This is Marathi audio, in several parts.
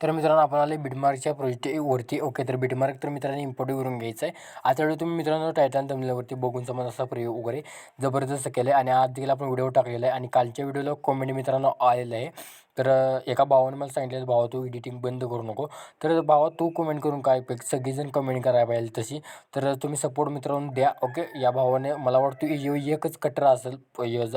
तर मित्रांनो आपण आले बिटमार्कच्या प्रोजेक्टवरती ओके तर बिटमार्क तर मित्रांनो इम्पोर्ट करून घ्यायचं आहे. आता वेळी तुम्ही मित्रांनो टायटन तमिळवरती बघून समज असा प्रयोग वगैरे जबरदस्त केलं आहे आणि आज देखील आपण व्हिडिओ टाकलेला आहे. आणि कालच्या व्हिडिओला कॉमेंट मित्रांनो आलेलं आहे. तर एका भावाने मला सांगितलं भावा तू एडिटिंग बंद करू नको. तर भावा तू कमेंट करून काय पाहिजे सगळीजण कमेंट करायला पाहिजे तशी. तर तुम्ही सपोर्ट मित्रांनो द्या ओके या भावाने मला वाटतं यो एकच कटर असेल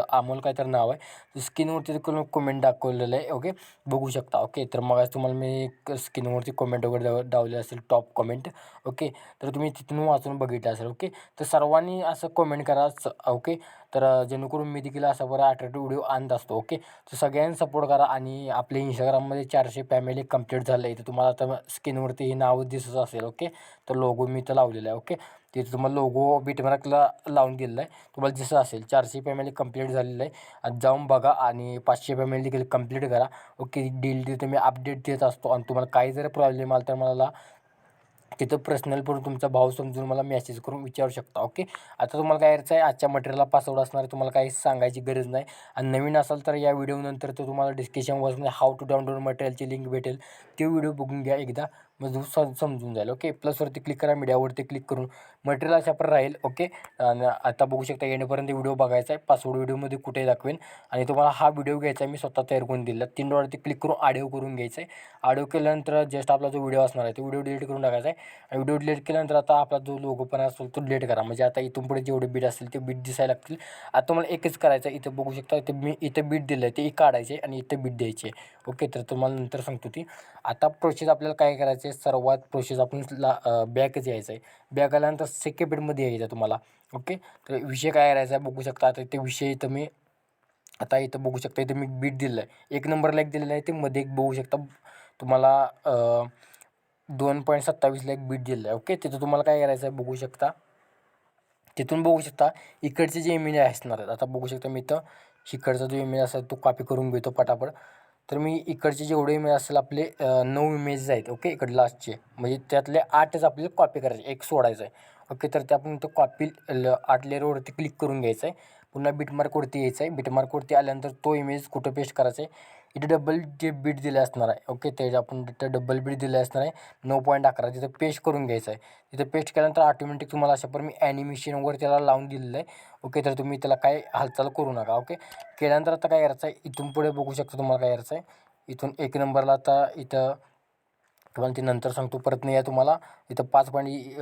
अमोल काय तर नाव आहे स्किनवरती कमेंट दाखवलेलं आहे ओके बघू शकता ओके तर मग आज तुम्हाला मी स्किनवरती कमेंट वगैरे डावले असेल टॉप कमेंट ओके तर तुम्ही तिथून वाचून बघितलं असेल ओके तर सर्वांनी असं कमेंट करा स- ओके तर जेणेकरून मी देखील असा बरं अट्रॅक्टिव्ह व्हिडिओ आणत असतो ओके तर सगळ्यांनी सपोर्ट करा आणि आपले इंस्टाग्राममध्ये चारशे फॅमिली कंप्लीट झालं. आहे तर तुम्हाला आता स्क्रीनवरती हे नाव दिसत असेल ओके तर लोगो मी तर लावलेला आहे ओके तिथे तुम्हाला लोगो बीटमार्कला लावून दिलेला आहे. तुम्हाला दिसत असेल चारशे फॅमिली कंप्लीट झालेलं आहे. आणि जाऊन बघा आणि पाचशे फॅमिली देखील कंप्लीट करा ओके डेली मी अपडेट देत असतो आणि तुम्हाला काही जर प्रॉब्लेम आला तर मला तिथं पर्सनल पण तुमचा भाव समजून मला मेसेज करून विचारू शकता ओके आता तुम्हाला काय करायचं आहे? आजच्या मटेरियलला पासवर्ड असणार तुम्हाला काही सांगायची गरज नाही. आणि नवीन असाल तर या व्हिडिओनंतर तर तुम्हाला डिस्क्रिप्शन बॉक्समध्ये हाऊ टू डाउनलोड मटेरियलची लिंक भेटेल. ते व्हिडिओ बघून घ्या एकदा. मग सम समजून जाईल ओके प्लसवरती क्लिक करा मीडियावरती क्लिक करून मटेरियल अशा पण राहील ओके आणि आता बघू शकता येणेपर्यंत व्हिडिओ बघायचा आहे. पासवर्ड व्हिडिओमध्ये कुठे दाखवेन. आणि तुम्हाला हा व्हिडिओ घ्यायचा मी स्वतः तयार करून दिला तीन डॉलरती क्लिक करून ऑडिओ करून घ्यायचा आहे. ऑडिओ केल्यानंतर जस्ट आपला जो व्हिडिओ असणार आहे तो व्हिडिओ डिलीट करून टाकायचा आहे. आणि व्हिडिओ डिलीट केल्यानंतर आता आपला जो लोगो पण असेल तो डिलीट करा. म्हणजे आता इथून पुढे जेवढे बीट असतील ते बीट दिसायला लागतील. आता तुम्हाला एकच करायचं आहे इथं बघू शकता इथे मी इथं बीट दिलं आहे ते काढायचे आणि इथं बीट द्यायचे. ओके तर तुम्हाला नंतर सांगतो ती. आता प्रोसेस आपल्याला काय करायचं आहे सर्वात प्रोसेस आपण ला बॅकच यायचं आहे बॅक आल्यानंतर सेके बीटमध्ये यायचं आहे तुम्हाला. ओके? तर विषय काय करायचा आहे बघू शकता. आता ते विषय इथं मी आता इथं बघू शकता इथं मी बीट दिलं आहे एक नंबरला एक दिलेलं आहे ते मध्ये एक बघू शकता. तुम्हाला दोन पॉईंट सत्तावीसला एक बीट दिलं आहे ओके? तिथं तुम्हाला काय करायचं आहे बघू शकता. तिथून बघू शकता इकडचे जे इमेज असणार आहेत. आता बघू शकता मी इथं इकडचा जो इमेज असेल तो कॉपी करून घेतो पटापट. तर मी इकडचे जेवढे इमेज असेल आपले नऊ इमेजेस आहेत ओके इकडे लास्टचे म्हणजे त्यातले आठच आपल्याला कॉपी करायचे एक सोडायचं आहे ओके तर ते आपण तो कॉपी ल आठ लेअरवरती क्लिक करून घ्यायचं आहे पुन्हा बिटमार्कवरती यायचं आहे बिटमार्कवरती आल्यानंतर तो इमेज कुठं पेस्ट करायचा आहे इथे डबल जे बीट दिले असणार आहे. ओके ते आपण तिथं डबल बीट दिले असणार आहे. नऊ पॉईंट अकरा तिथं पेस्ट करून घ्यायचं आहे. तिथं पेस्ट केल्यानंतर ऑटोमॅटिक तुम्हाला अशा पण मी वगैरे त्याला लावून दिलेलं आहे. ओके तर तुम्ही त्याला काय हालचाल करू नका. ओके केल्यानंतर आता काय करायचं आहे? इथून पुढे बघू शकता तुम्हाला काय करायचं आहे. इथून एक नंबरला आता इथं तुम्हाला ते नंतर सांगतो. परत नाही आहे तुम्हाला. इथं पाच पॉईंट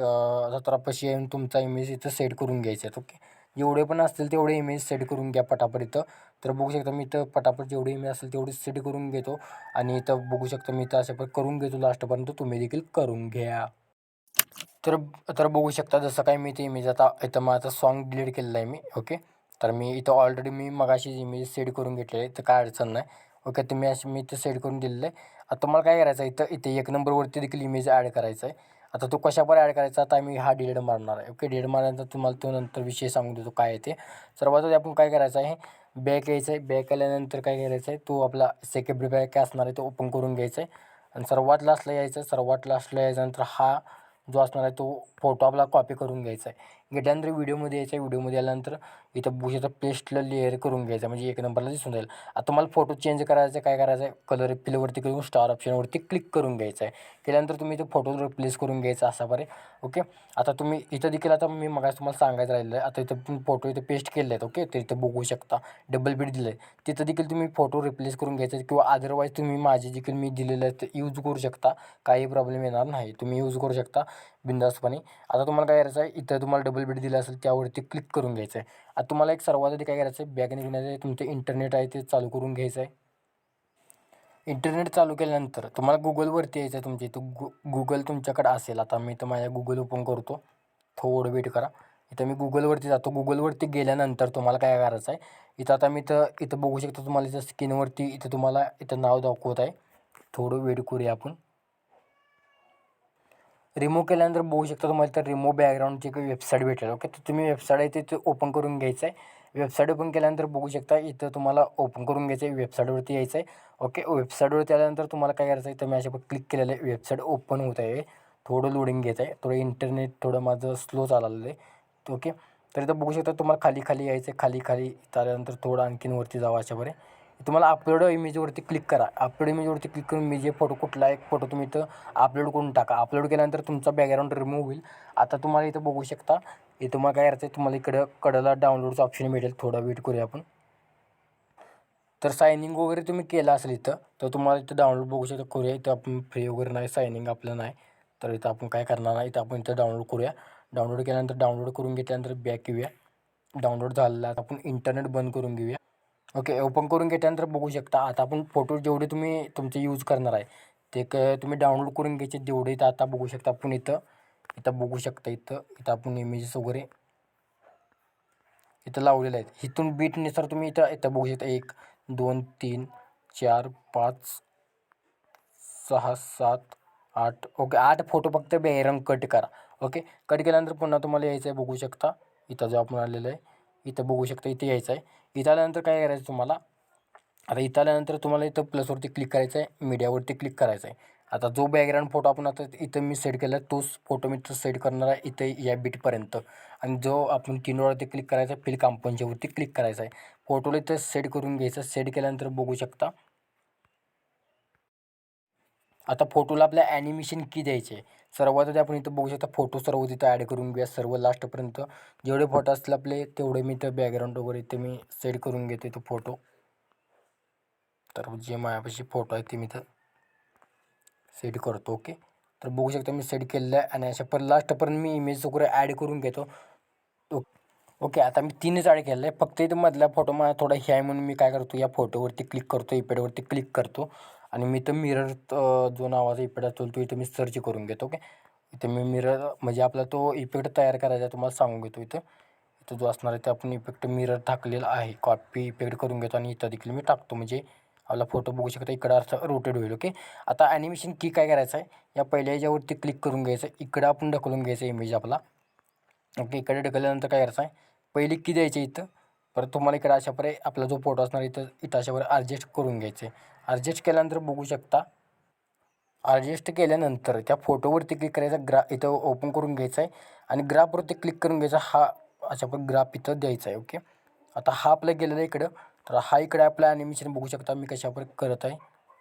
सतरापाशी येऊन तुमचा इमेज इथं सेट करून घ्यायचा आहे. ओके जेवढे पण असतील तेवढे इमेज सेट करून घ्या पटापट इथं. तर बघू शकता मी इथं पटापट जेवढे इमेज असेल तेवढे सेट करून घेतो. आणि इथं बघू शकता मी इथं अशा पण करून घेतो लास्टपर्यंत तुम्ही देखील करून घ्या. तर तर बघू शकता जसं काय मी ते इमेज आता इथं माझं सॉन्ग डिलीट केलेलं आहे मी ओके तर मी इथं ऑलरेडी मी मगाशी इमेज सेट करून घेतलेले आहे. तर काय अडचण नाही ओके तुम्ही मी अशी मी इथं सेट करून दिलेलं आहे. आता तुम्हाला काय करायचं आहे? इथं इथे एक नंबरवरती देखील इमेज ॲड करायचं आहे. आता तो कशावर ॲड करायचा? आता मी हा डिलीट मारणार आहे. ओके डिलीट मारल्यानंतर तुम्हाला तो नंतर विषय सांगून देतो काय आहे ते. सर्वात आधी आपण काय करायचं आहे? बॅक यायचं आहे बॅक आल्यानंतर काय करायचं आहे तो आपला सेकेंडरी बॅक असणार आहे तो ओपन करून घ्यायचा आहे आणि सर्वात लास्टला यायचं. सर्वात लास्टला यायच्यानंतर हा जो असणार आहे तो फोटो आपला कॉपी करून घ्यायचा आहे. घेतल्यानंतर व्हिडिओमध्ये यायचा आहे. व्हिडिओमध्ये आल्यानंतर इथं बुशाचा पेस्टला लेअर करून घ्यायचा म्हणजे एक नंबरला दिसून जाईल. आता तुम्हाला फोटो चेंज करायचा आहे काय करायचं आहे कलर पिलवरती करून स्टार ऑप्शनवरती क्लिक करून घ्यायचं आहे. केल्यानंतर तुम्ही इथे फोटो रिप्लेस करून घ्यायचा असा बरे ओके आता तुम्ही इथं देखील आता मी मगाच तुम्हाला सांगायचं राहिलं आहे. आता इथं फोटो इथे पेस्ट केले आहेत ओके ते इथं बघू शकता. डबल बेड दिलं आहे तिथं देखील तुम्ही फोटो रिप्लेस करून घ्यायचे किंवा अदरवाईज तुम्ही माझे देखील मी दिलेलं आहे ते यूज करू शकता. काही प्रॉब्लेम येणार नाही. तुम्ही यूज करू शकता बिंदासपणे आता तुम्हाला काय करायचं आहे इथं तुम्हाला डबल बीड दिलं असेल त्यावरती क्लिक करून घ्यायचं आहे. आता तुम्हाला एक सर्वात आधी काय करायचं आहे बॅग निघण्याचं आहे तुमचं इंटरनेट आहे ते चालू करून घ्यायचं आहे इंटरनेट चालू केल्यानंतर तुम्हाला गुगलवरती यायचं आहे तुमच्या इथं. गु गुगल तुमच्याकडे असेल. आता मी तर माझ्या गुगल ओपन करतो. थोडं वेट करा. इथं मी गुगलवरती जातो. गुगलवरती गेल्यानंतर तुम्हाला काय करायचं आहे इथं आता मी इथं इथं बघू शकतो तुम्हाला इथं स्क्रीनवरती इथं तुम्हाला इथं नाव दाखवत आहे. थोडं वेट करूया आपण. रिमूव्ह केल्यानंतर बघू शकता तुम्हाला तर रिमूव्ह बॅकग्राऊंडची एक वेबसाईट भेटेल. ओके तर तुम्ही वेबसाईट आहे ते- ओपन करून घ्यायचं आहे. वेबसाईट ओपन केल्यानंतर बघू शकता इथं तुम्हाला ओपन करून घ्यायचं आहे. वेबसाईटवरती यायचं आहे. ओके वेबसाईटवरती आल्यानंतर तुम्हाला काय करायचं आहे? तर मी अशा क्लिक केलेलं आहे. वेबसाईट ओपन होत आहे. थोडं लोडिंग घेत आहे. थोडं इंटरनेट थोडं माझं स्लो चाललेलं आहे. ओके तर इथं बघू शकता तुम्हाला खाली खाली यायचं आहे. खाली खाली आल्यानंतर थोडं आणखीन वरती जावं अशापरे तुम्हाला अपलोड इमेजवरती क्लिक करा. अपलोड इमेजवरती क्लिक करून मी जे फोटो कुठला एक फोटो तुम्ही इथं अपलोड करून टाका. अपलोड केल्यानंतर तुमचा बॅकग्राऊंड रिमूव्ह होईल. आता तुम्हाला इथं बघू शकता हे तुम्हाला काय करायचं आहे तुम्हाला इकडं कडला डाउनलोडचं ऑप्शन मिळेल. थोडा वेट करूया आपण. तर सायनिंग वगैरे तुम्ही केलं असेल इथं तर तुम्हाला इथं डाउनलोड बघू शकता करूया. इथं आपण फ्री वगैरे नाही सायनिंग आपलं नाही. तर इथं आपण काय करणार नाही इथं आपण इथं डाउनलोड करूया. डाउनलोड केल्यानंतर डाउनलोड करून घेतल्यानंतर बॅक येऊया. डाउनलोड झालेला आहे. आता आपण इंटरनेट बंद करून घेऊया. ओके ओपन करून घेतल्यानंतर बघू शकता. आता आपण फोटो जेवढे तुम्ही तुमचे यूज करणार आहे ते क तुम्ही डाउनलोड करून घ्यायचे जेवढे इथं आता बघू शकता आपण इथं. इथं बघू शकता इथं. इथं आपण इमेजेस वगैरे इथं लावलेले आहेत. इथून बीटनुसार तुम्ही इथं इथं बघू शकता. एक दोन तीन चार पाच सहा सात आठ. ओके आठ फोटो फक्त बेरंग कट करा. ओके कट केल्यानंतर पुन्हा तुम्हाला यायचं आहे बघू शकता. इथं जो आपण आलेलं आहे इथं बघू शकता इथे यायचं आहे इथं आल्यानंतर काय करायचं तुम्हाला? आता इथं आल्यानंतर तुम्हाला इथं प्लसवरती क्लिक करायचं आहे मीडियावरती क्लिक करायचं आहे. आता जो बॅकग्राऊंड फोटो आपण आता इथं मी सेट केला आहे तोच फोटो मी तो सेट करणार आहे इथे या बीटपर्यंत आणि जो आपण किनोवरती क्लिक करायचा आहे फिल कांपनच्यावरती क्लिक करायचा आहे. फोटोला इथं सेट करून घ्यायचं सेट केल्यानंतर बघू शकता. आता फोटोला आपल्या ॲनिमेशन की द्यायचे आहे. सर्वात आधी आपण इथं बघू शकता फोटो सर्व तिथं ॲड करून घ्या. सर्व लास्टपर्यंत जेवढे फोटो असतील आपले तेवढे मी इथं बॅकग्राऊंड वगैरे इथे मी सेट करून घेते तो फोटो तर जे माझ्यापाशी फोटो आहे ते मी इथं सेट करतो ओके तर बघू शकता मी सेट केलेलं आहे आणि अशा पर लास्टपर्यंत मी इमेज वगैरे ॲड करून घेतो. ओ- ओके आता मी तीनच ॲड केलेलं आहे. फक्त इथं मधला फोटो मला थोडा हे आहे म्हणून मी काय करतो या फोटोवरती क्लिक करतो इपेडवरती क्लिक करतो. आणि मी इथं मिरर जो नावाचा इफेक्ट असतो तो इथं मी सर्च करून घेतो ओके इथं मी मिरर म्हणजे आपला तो इफेक्ट तयार करायचा आहे तुम्हाला सांगून घेतो इथं. इथं जो असणार आहे ते आपण इफेक्ट मिरर टाकलेला आहे. कॉपी इफेक्ट करून घेतो आणि इथं देखील मी टाकतो. म्हणजे आपला फोटो बघू शकता इकडं असं रोटेड होईल ओके आता ॲनिमेशन की काय करायचं आहे? या पहिल्या याच्यावरती क्लिक करून घ्यायचं इकडं आपण ढकलून घ्यायचं इमेज आपला. ओके इकडे ढकलल्यानंतर काय करायचं आहे? पहिली की द्यायची इथं. परत तुम्हाला इकडे अशापरे आपला जो फोटो असणार इथं इथं अशावर ॲडजस्ट करून घ्यायचे ॲडजस्ट केल्यानंतर बघू शकता. ॲडजस्ट केल्यानंतर त्या फोटोवरती क्लिक करायचा ग्रा इथं ओपन करून घ्यायचं आहे आणि ग्राफवरती क्लिक करून घ्यायचा हा अशा पण ग्राफ इथं द्यायचा आहे ओके आता हा आपला गेलेला आहे इकडं तर हा इकडे आपलं ॲनिमेशन बघू शकता मी कशावर करत आहे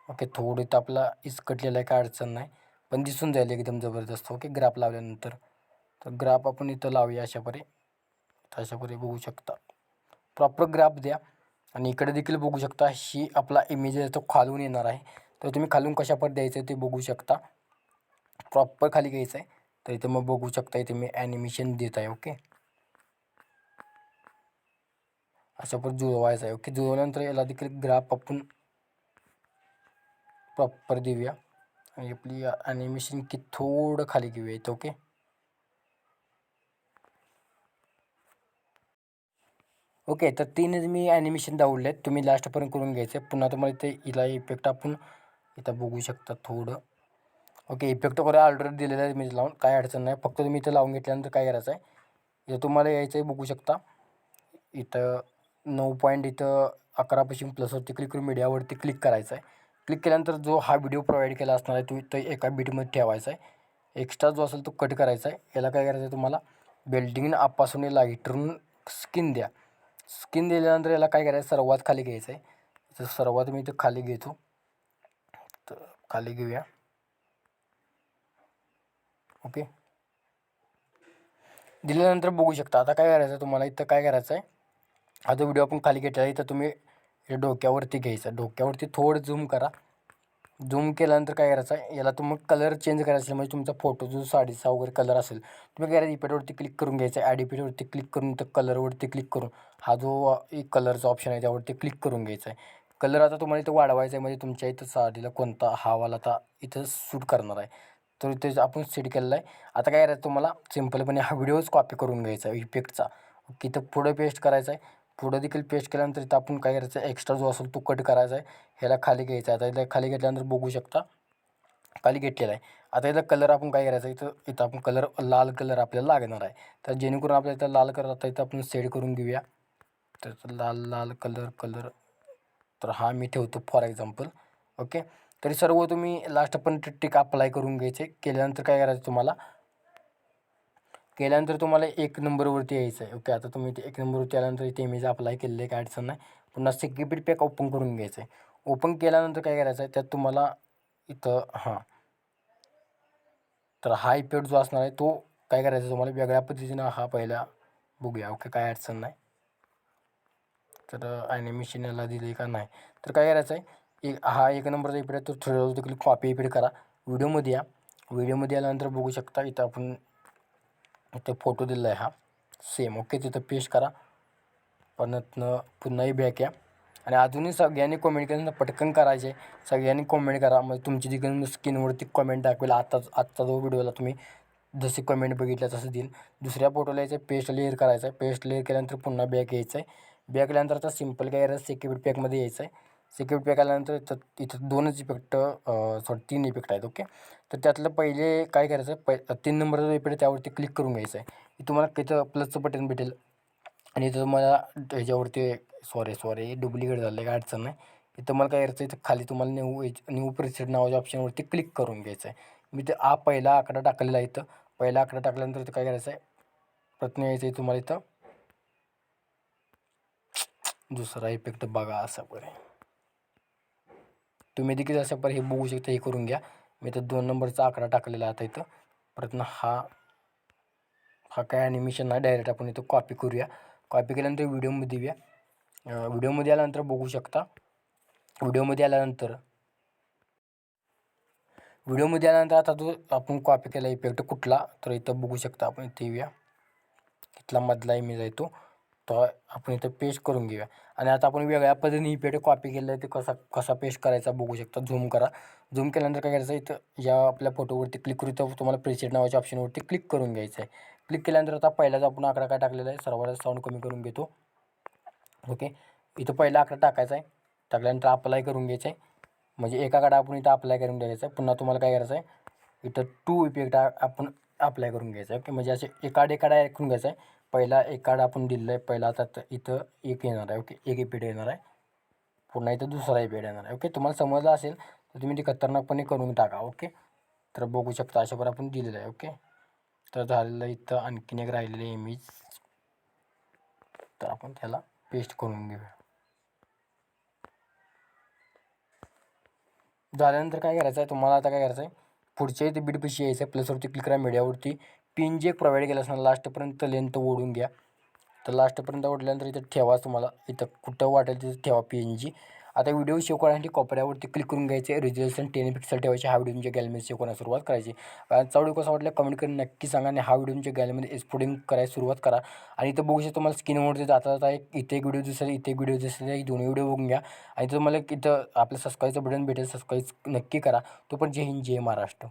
ओके थोडं इथं आपला इसकटलेला आहे काय अडचण नाही. पण दिसून जाईल एकदम जबरदस्त ओके ग्राफ लावल्यानंतर. तर ग्राफ आपण इथं लावूया अशापरे अशापरे बघू शकता. प्रॉपर ग्राफ द्या. आणि इकडे देखील बघू शकता ही आपला इमेज आहे तो खालून येणार आहे. तर तुम्ही खालून कशापर द्यायचं आहे ते बघू शकता. प्रॉपर खाली घ्यायचं आहे. तर इथं मग बघू शकता इथे मी ॲनिमेशन देत आहे ओके अशा पण जुळवायचं आहे ओके जुळवल्यानंतर याला देखील ग्राफ आपण प्रॉपर देऊया. आणि आपली ॲनिमेशन की थोडं खाली घेऊया इथं ओके ओके तर तीनच मी ॲनिमेशन दावले आहेत. तुम्ही लास्टपर्यंत करून घ्यायचं. आहे पुन्हा तुम्हाला इथे हिला इफेक्ट आपण इथं बघू शकता थोडं. ओके इफेक्ट वगैरे ऑलरेडी दिलेला आहे मी लावून. काय अडचण नाही. फक्त तुम्ही इथं लावून घेतल्यानंतर काय करायचं आहे इथं तुम्हाला यायचं आहे बघू शकता. इथं नऊ पॉईंट इथं अकरापासून प्लसवरती क्लिक करून मीडियावरती क्लिक करायचं आहे क्लिक केल्यानंतर जो हा व्हिडिओ प्रोव्हाइड केला असणार आहे तो इथं एका बीटमध्ये ठेवायचा आहे एक्स्ट्रा जो असेल तो कट करायचा आहे याला काय करायचं आहे तुम्हाला बेल्डिंग आपासून लाईटरून स्किन द्या. स्किन दिल्यानंतर याला काय करायचं? सर्वात खाली घ्यायचं आहे तर सर्वात मी इथं खाली घेतो. तर खाली घेऊया. ओके. दिल्यानंतर बघू शकता. आता काय करायचं आहे तुम्हाला? इथं काय करायचं आहे हा जो व्हिडिओ आपण खाली घेतला आहे. इथं तुम्ही डोक्यावरती घ्यायचं. डोक्यावरती थोडं झूम करा. झूम केल्यानंतर काय करायचं? आहे याला तुम्ही कलर चेंज करायचा असेल म्हणजे तुमचा फोटो जो साडीचा वगैरे कलर असेल तुम्ही काय इपेडवरती क्लिक करून घ्यायचं. ॲड इपेडवरती क्लिक करून तर कलरवरती क्लिक करून हा जो एक कलरचा ऑप्शन आहे त्यावरती क्लिक करून घ्यायचा आहे कलर आता तुम्हाला इथं वाढवायचा आहे म्हणजे तुमच्या इथं साडीला कोणता हावाला आता इथं सूट करणार आहे. तर ते आपण सेट केलेला आहे आता काय करायचं तुम्हाला? सिम्पलपणे हा व्हिडिओच कॉपी करून घ्यायचा आहे इफेक्टचा इथं पुढं पेस्ट करायचा आहे पुढं देखील पेस्ट केल्यानंतर इथं आपण काय करायचं? एक्स्ट्रा जो असेल तो कट करायचा आहे. ह्याला खाली घ्यायचा आहे. आता इथं खाली घेतल्यानंतर बघू शकता खाली घेतलेला आहे. आता इथं कलर आपण काय करायचा? इथं इथं आपण कलर लाल कलर आपल्याला लागणार आहे. तर जेणेकरून आपल्याला इथं लाल कलर आता इथं आपण सेड करून घेऊया. तर लाल लाल कलर कलर तर हा मी ठेवतो फॉर एक्झाम्पल ओके तरी सर्व तुम्ही लास्ट पण टिक अप्लाय करून घ्यायचे. केल्यानंतर काय करायचं तुम्हाला? केल्यानंतर तुम्हाला एक नंबरवरती यायचं आहे. ओके आता तुम्ही ते एक नंबरवरती आल्यानंतर इथे इमेज अप्लाय केलेलं आहे काय अडचण नाही. पुन्हा सिक्युरिटी पॅक ओपन करून घ्यायचं आहे. ओपन केल्यानंतर काय करायचं आहे? त्यात तुम्हाला इथं हां. तर हा इफेक्ट जो असणार आहे तो काय करायचा तुम्हाला? वेगळ्या पद्धतीनं हा पहिला बघूया. ओके काय अडचण नाही. तर ॲनिमेशन याला दिले का नाही? तर काय करायचं आहे? एक हा एक नंबरचा इफेक्ट आहे तो थोडं क्लिक कॉपी इफेक्ट करा व्हिडिओमध्ये या. व्हिडिओमध्ये आल्यानंतर बघू शकता इथं आपण इथं फोटो दिलेला आहे हा. सेम ओके तिथं पेस्ट करा. परतनं पुन्हाही बॅक या. आणि अजूनही सगळ्यांनी कॉमेंट केल्यानंतर पटकन करायचे. सगळ्यांनी कॉमेंट करा. मग तुमची तिकडून स्किनवरती कॉमेंट दाखवेल आत्ताच आत्ता जो व्हिडिओला तुम्ही जसे कमेंट बघितल्या तसं देईल. दुसऱ्या फोटोला यायचं पेस्ट लेअर करायचं आहे पेस्ट लेअर केल्यानंतर पुन्हा बॅक यायचं आहे बॅक आल्यानंतर आता सिंपल काय यायचं सिक्युरिटी पॅकमध्ये यायचं आहे सिक्युरिटी पॅक आल्यानंतर इथं इथं दोनच इफेक्ट सॉरी तीन इफेक्ट आहेत ओके तर त्यातलं पहिले काय करायचं? पै तीन नंबरचा इफेक्ट आहे त्यावरती क्लिक करून घ्यायचं आहे. तुम्हाला इथं प्लसचं बटन भेटेल. आणि इथं तुम्हाला ह्याच्यावरती सॉरी सॉरी डुप्लिकेट झालं काय अडचण नाही. इथं मला काय करायचं इथं खाली तुम्हाला न्यू न्यू प्रिसेट नावाच्या ऑप्शनवरती क्लिक करून घ्यायचं आहे. मी ते आ पहिला आकडा टाकलेला आहे इथं. पहिला आकडा टाकल्यानंतर इथं काय करायचं आहे? प्रथम यायचं आहे तुम्हाला इथं. दुसरा इफेक्ट बघा असा बरे तुम्ही देखील अशा पर हे बघू शकता हे करून घ्या. मी तर दोन नंबरचा आकडा टाकलेला आता इथं. प्रयत्न हा हा काय ॲनिमेशन नाही डायरेक्ट आपण इथं कॉपी करूया. कॉपी केल्यानंतर व्हिडिओमध्ये येऊया. व्हिडिओमध्ये आल्यानंतर बघू शकता. व्हिडिओमध्ये आल्यानंतर व्हिडिओमध्ये आल्यानंतर आता जो आपण कॉपी केला इफेक्ट कुठला तर इथं बघू शकता आपण इथे येऊया. इथला मधला इमेज आहे तो. तर आपण इथं पेस्ट करून घेऊया. आणि आता आपण वेगळ्या पद्धतीने इफेक्ट कॉपी केलं आहे ते कसा कसा पेस्ट करायचा बघू शकता. झूम करा. झूम केल्यानंतर काय करायचं इथं या आपल्या फोटोवरती क्लिक करू तर तुम्हाला प्रेसेट नावाच्या ऑप्शनवरती क्लिक करून घ्यायचं आहे क्लिक केल्यानंतर आता पहिलाच आपण आकडा काय टाकलेला आहे सर्वांना साऊंड कमी करून घेतो. ओके इथं पहिला आकडा टाकायचा आहे. टाकल्यानंतर अप्लाय करून घ्यायचं आहे. म्हणजे एका काडा आपण इथं अप्लाय करून द्यायचं आहे. पुन्हा तुम्हाला काय करायचं आहे इथं टू इफेक्ट आपण अप्लाय करून घ्यायचं आहे. ओके म्हणजे असे एकाड एकाडा ऐकून घ्यायचं आहे. पहिला एक कार्ड आपण दिलेलं आहे पहिला आता त- इथं एक येणार आहे ओके? एक इपेड येणार आहे. पुन्हा इथं दुसरा इपेड येणार आहे ओके? तुम्हाला समजलं असेल तर तुम्ही ते खतरनाकपणे करून टाका ओके? तर बघू शकता अशा प्रकारे आपण दिलेलं आहे ओके? तर झालेलं इथं आणखीन एक राहिलेलं इमेज तर आपण त्याला पेस्ट करून घेऊया. झाल्यानंतर काय करायचं आहे तुम्हाला आता काय करायचं आहे पुढच्या इथे बीडपाशी यायचं आहे प्लसवरती क्लिक करा मीडियावरती पिन जे प्रोव्हाइड केलं असणार लास्टपर्यंत लेंथ ओढून घ्या. तर लास्टपर्यंत ओढल्यानंतर इथं ठेवा तुम्हाला. इथं कुठं वाटेल तिथं ठेवा पी एन जी आता व्हिडिओ सेव्ह करण्यासाठी कोपऱ्यावरती क्लिक करून घ्यायचे रिझल्युशन टेन पिक्सल ठेवायचे. हा व्हिडिओ तुमच्या गॅलरीमध्ये सेव्ह करण्यास सुरुवात करायची आजचा कसं कसा कमेंट करून नक्की सांगा आणि हा व्हिडिओ तुमच्या गॅलरीमध्ये एक्सपोर्टिंग करायला सुरुवात करा. आणि इथं बघू शकता तुम्हाला स्क्रीनवरती जाता जाता एक इथे एक व्हिडिओ दिसेल इथे एक व्हिडिओ दिसेल ही दोन्ही व्हिडिओ बघून घ्या. आणि तुम्हाला इथं आपलं सबस्क्राईबचं बटन भेटेल. सबस्क्राईब नक्की करा. तो पण जय हिंद जय महाराष्ट्र.